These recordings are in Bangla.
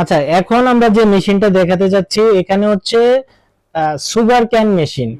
আচ্ছা এখন আমরা যে মেশিনটা দেখাতে যাচ্ছি এখানে হচ্ছে সুগার ক্যান মেশিন।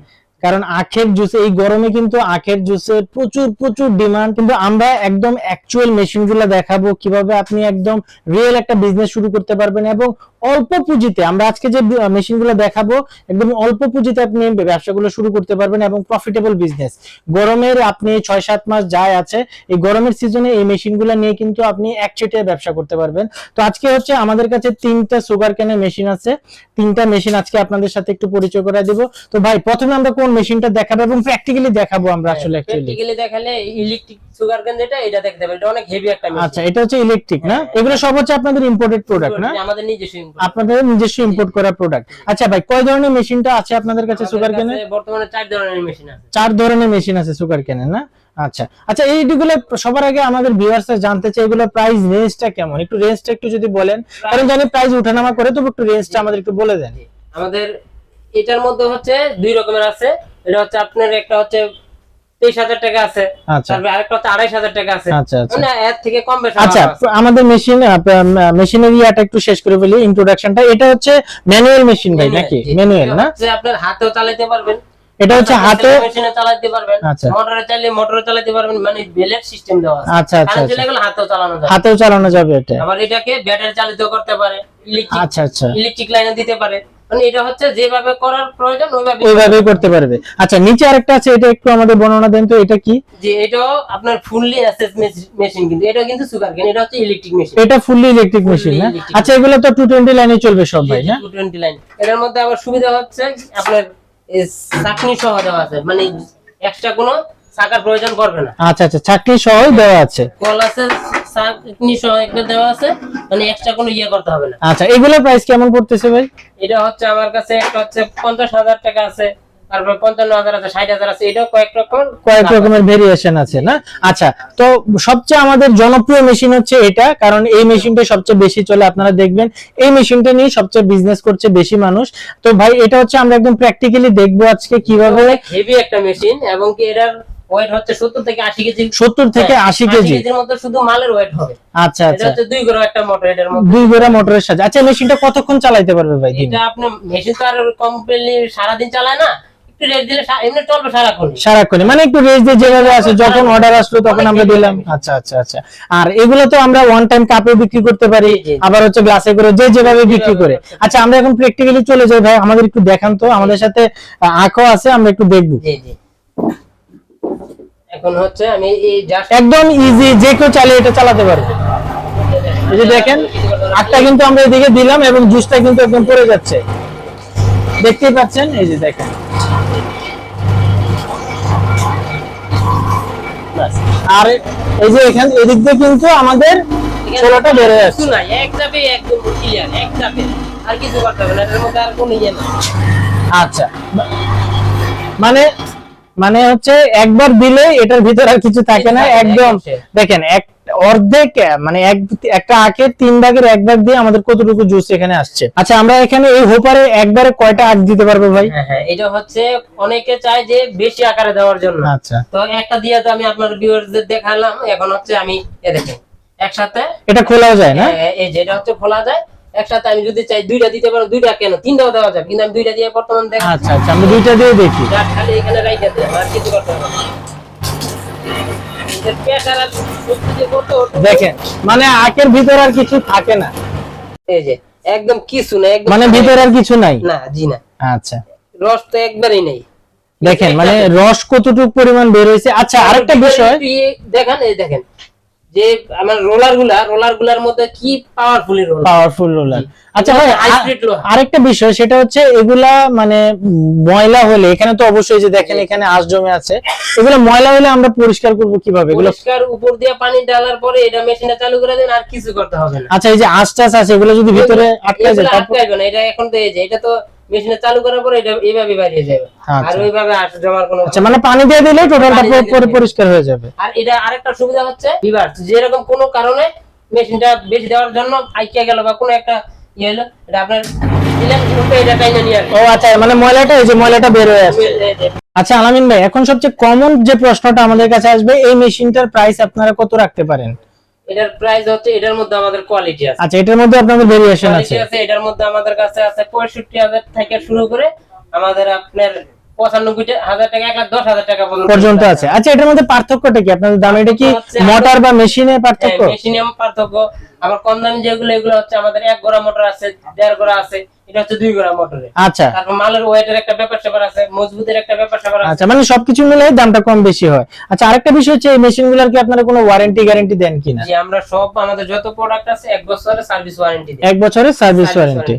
কারণ আখের জুস এই গরমে কিন্তু আখের জুসের প্রচুর প্রচুর ডিমান্ড কিন্তু আমরা একদম অ্যাকচুয়াল মেশিনগুলো দেখাবো কীভাবে আপনি একদম রিয়েল একটা বিজনেস শুরু করতে পারবেন এবং অল্প পুঁজিতে, আমরা আজকে যে মেশিনগুলো দেখাবো, একদম অল্প পুঁজিতে আপনি ব্যবসাগুলো শুরু করতে পারবেন এবং প্রফিটেবল বিজনেস গরমের আপনি ছয় সাত মাস যায় আছে, এই গরমের সিজনে এই মেশিনগুলো নিয়ে কিন্তু আপনি একচেটিয়া ব্যবসা করতে পারবেন। তো আজকে হচ্ছে আমাদের কাছে তিনটা সুগার ক্যানের মেশিন আছে। তিনটা মেশিন আজকে আপনাদের সাথে একটু পরিচয় করে দিব। তো ভাই, প্রথমে আমরা কোন মেশিনটা দেখাবো এবং প্র্যাকটিক্যালি দেখাবো আমরা আসলে অ্যাকচুয়ালি প্র্যাকটিক্যালি দেখালে ইলেকট্রিক সুগার কেন যেটা এটা দেখতে পাবেন। এটা অনেক হেভি একটা মেশিন আচ্ছা এটা হচ্ছে ইলেকট্রিক না? এগুলো সব হচ্ছে আপনাদের ইম্পোর্টেড প্রোডাক্ট না? আমাদের নিজস্ব input। আপনাদের নিজস্ব ইম্পোর্ট করা প্রোডাক্ট আচ্ছা ভাই কয় ধরনের মেশিনটা আছে আপনাদের কাছে সুগার ক্যানে বর্তমানে চার ধরনের মেশিন আছে। চার ধরনের মেশিন আছে সুগার ক্যানে না? আচ্ছা আচ্ছা এইগুলো সবার আগে আমাদের ভিউয়ার্স জানতে চাই এগুলো প্রাইস রেঞ্জটা কেমন? একটু রেঞ্জটা একটু যদি বলেন কারণ জানি প্রাইস ওঠানামা করে তবু একটু রেঞ্জটা আমাদের একটু বলে দেন। আমাদের এটার মধ্যে হচ্ছে দুই রকমের আছে। এটা হচ্ছে আপনার একটা হচ্ছে তেইশ হাজার টাকা আছে আচ্ছা। তারপরে আরেকটা হচ্ছে আড়াইশ হাজার টাকা আছে। আচ্ছা আচ্ছা। মানে এর থেকে কম বেশি আচ্ছা আমাদের মেশিন মেশিনের ইয়াটা একটু শেষ করে ফেলি ইন্ট্রোডাকশনটা এটা হচ্ছে ম্যানুয়াল মেশিন ভাই নাকি? ম্যানুয়াল না হচ্ছে আপনার হাতেও চালাতে পারবেন। এটা হচ্ছে হাতে মেশিনে চালাতে পারবেন। মোটরে চাইলে মোটরে চালাতে পারবেন মানে সিস্টেম দেওয়া আছে। আচ্ছা হাতেও চালানো যায় হাতেও চালানো যাবে এটা। আবার এটাকে ব্যাটারি চালিত করতে পারে ইলেকট্রিক আচ্ছা আচ্ছা। ইলেকট্রিক লাইনে দিতে পারে। মানে এটা হচ্ছে যেভাবে করার প্রয়োজন ওইভাবে ওইভাবেই করতে পারবে। আচ্ছা নিচে আরেকটা আছে এটা একটু আমাদের বর্ণনা দেন তো এটা কি? যে এটাও আপনার ফুললি অ্যাসেস মেশিন কিন্তু এটা কিন্তু সুগার কেন এটা হচ্ছে ইলেকট্রিক মেশিন এটা ফুললি ইলেকট্রিক মেশিন না? আচ্ছা এগুলো তো টু টোয়েন্টি লাইনে চলবে সব ভাই না? টোয়েন্টি লাইন এটার মধ্যে আবার সুবিধা হচ্ছে আপনার চাকনি সহ দেওয়া আছে মানে এক্সট্রা কোনো চাকার প্রয়োজন করবে না। আচ্ছা আচ্ছা চাকরি সহ দেওয়া আছে। কল আছে চাকনি সহ একটা দেওয়া আছে মানে এক্সট্রা কোনো ইয়ে করতে হবে না। আচ্ছা এগুলোর প্রাইস কেমন পড়তেছে ভাই? এটা হচ্ছে আমার কাছে একটা হচ্ছে পঞ্চাশ হাজার টাকা আছে তারপর পঞ্চান্ন হাজার আছে ষাট হাজার আছে এটাও কয়েক রকম। কয়েক রকমের ভেরিয়েশন আছে না? আচ্ছা তো সবচেয়ে আমাদের জনপ্রিয় মেশিন হচ্ছে এটা কারণ এই মেশিনটা সবচেয়ে বেশি চলে আপনারা দেখবেন এই মেশিনটা নিয়ে সবচেয়ে বিজনেস করছে বেশি মানুষ। তো ভাই এটা হচ্ছে আমরা একদম প্র্যাকটিক্যালি দেখব আজকে কীভাবে। হেভি একটা মেশিন এবং কি এটার ওয়েট হচ্ছে সত্তর থেকে আশি কেজি। সত্তর থেকে হ্যাঁ, আশি কেজি। কেজির মধ্যে শুধু মালের ওয়েট হবে। আচ্ছা এটা আচ্ছা। হচ্ছে দুই গ্রহ একটা মোটর এটার মধ্যে। দুই গোড়া মোটরের সাথে আচ্ছা মেশিনটা কতক্ষণ চালাইতে পারবে ভাই এটা আপনি মেশিন তো আর কমপ্লিটলি সারাদিন চালায় না। একটু রেট দিলে এমনি চলবে সারাক্ষণ সারাক্ষণে মানে একটু রেঞ্জ দিয়ে যেভাবে আছে যখন অর্ডার আসলো তখন আমরা দিলাম। আচ্ছা আচ্ছা আচ্ছা। আর এগুলো তো আমরা ওয়ান টাইম কাপে বিক্রি করতে পারি। আবার হচ্ছে গ্লাসে করে যে যেভাবে বিক্রি করে। আচ্ছা আমরা এখন প্র্যাকটিক্যালি চলে যাই ভাই। আমাদের একটু দেখান তো। আমাদের সাথে আঁকও আছে আমরা একটু দেখব। জি জি। এখন হচ্ছে আমি এই জাস্ট একদম ইজি যে কেউ চালিয়ে এটা চালাতে পারবে এই যে দেখেন আটটা কিন্তু আমরা এদিকে দিলাম এবং জুসটা কিন্তু একদম পড়ে যাচ্ছে। দেখতেই পাচ্ছেন? এই যে দেখেন। আর এই যে এখান এদিক দিয়ে কিন্তু আমাদের ষোলোটা বেড়ে যাচ্ছে। কিছু এক চাপে একদম ক্লিয়ার এক চাপে আর কিছু করতে হবে না এটার মধ্যে আর কোনো ইয়ে না আচ্ছা। মানে মানে হচ্ছে একবার দিলে এটার ভিতর আর কিছু থাকে না একদম। দেখেন এক অর্ধেক মানে এক একটা আখের তিন ভাগের এক ভাগ দিয়ে আমাদের কতটুকু জুস এখানে আসছে। আচ্ছা আমরা এখানে এই হোপারে একবারে কয়টা আখ দিতে পারব ভাই? হ্যাঁ হ্যাঁ এটা হচ্ছে অনেকে চায় যে বেশি আকারে দেওয়ার জন্য। আচ্ছা। তো একটা দিয়ে তো আমি আপনার ভিউয়ারদের দেখালাম এখন হচ্ছে আমি এ দেখেন একসাথে এটা খোলাও যায় না? হ্যাঁ, এই যেটা হচ্ছে খোলা যায়। একসাথে আমি যদি চাই দুইটা দিতে পারো দুইটা কেন? তিনটাও দেওয়া যাবে কিন্তু আমি দুইটা দিয়ে বর্তমান দেখ আচ্ছা আচ্ছা আমরা দুইটা দিয়ে দেখি। খালি এখানে রাইখে দেয় আর কিছু করতে হবে। দেখেন মানে আখের ভিতর আর কিছু থাকে না। এই যে একদম কিছু না একদম মানে ভিতর আর কিছু নাই? না জি না। আচ্ছা। রস তো একবারই নেই। দেখেন মানে রস কতটুকু পরিমাণ বের হয়েছে? আচ্ছা আরেকটা বিষয় ইয়ে দেখেন এই দেখেন। যে আমার রোলারগুলা রোলারগুলার মধ্যে কি পাওয়ারফুলি রোলার পাওয়ারফুল রোলার আচ্ছা ভাই আরেকটা বিষয় সেটা হচ্ছে এগুলা মানে ময়লা হলে এখানে তো অবশ্যই যে দেখেন এখানে আঁশ জমে আছে এগুলো ময়লা হলে আমরা পরিষ্কার করব কীভাবে? এগুলো পরিষ্কার উপর দিয়ে পানি ঢালার পরে এটা মেশিনটা চালু করে দেন আর কিছু করতে হবে না। আচ্ছা এই যে আঁশ টাশ আছে এগুলো যদি ভিতরে আটকে যায় তারপর আটকাইবে না এটা এখন তো এই যে এটা তো মেশিনে চালু করার পরে এটা এইভাবে বেরিয়ে যাবে। আচ্ছা। আর ওইভাবে আস জমার কোনো আচ্ছা মানে পানি দিয়ে দিলে টোটালটা পরিষ্কার হয়ে যাবে। আর এটা আরেকটা সুবিধা হচ্ছে রিভার্স যেরকম কোনো কারণে মেশিনটা বেশি দেওয়ার জন্য আইকিয়া গেল বা কোনো একটা ইয়ে হলো এটা আপনার ও আচ্ছা মানে ময়লাটা এই যে ময়লাটা বের হয়ে আসছে। আচ্ছা আলামিন ভাই এখন সবচেয়ে কমন যে প্রশ্নটা আমাদের কাছে আসবে এই মেশিনটার প্রাইস আপনারা কত রাখতে পারেন? এটার প্রাইস হচ্ছে এটার মধ্যে আমাদের কোয়ালিটি আছে। আচ্ছা এটার মধ্যে আপনাদের ভেরিয়েশন আছে? আছে এটার মধ্যে আমাদের কাছে আছে পঁয়ষট্টি হাজার থেকে শুরু করে আমাদের আপনার পঁচানব্বই হাজার টাকা এক লাখ দশ হাজার টাকা পর্যন্ত আছে। আচ্ছা এটার মধ্যে পার্থক্যটা কি? আপনাদের দাম এটা কি মোটর বা মেশিনে পার্থক্য? মেশিনিয়াম পার্থক্য। আবার কম দামি যেগুলো এগুলো হচ্ছে আমাদের এক গোড়া মোটর আছে দেড় গোড়া আছে। এটা হচ্ছে দুই গোড়া মোটরে। আচ্ছা। তারপর মালের ওয়েটের একটা ব্যাপার স্যাপার আছে মজবুতের একটা ব্যাপার স্যাপার আছে। আচ্ছা মানে সবকিছু মিলে দামটা কম বেশি হয়। আচ্ছা আরেকটা বিষয় হচ্ছে এই মেশিনগুলোর কি আপনারা কোনো ওয়ারেন্টি গ্যারান্টি দেন কিনা? আমরা সব আমাদের যত প্রোডাক্ট আছে এক বছরের সার্ভিস ওয়ারেন্টি দিই। এক বছরের সার্ভিস ওয়ারেন্টি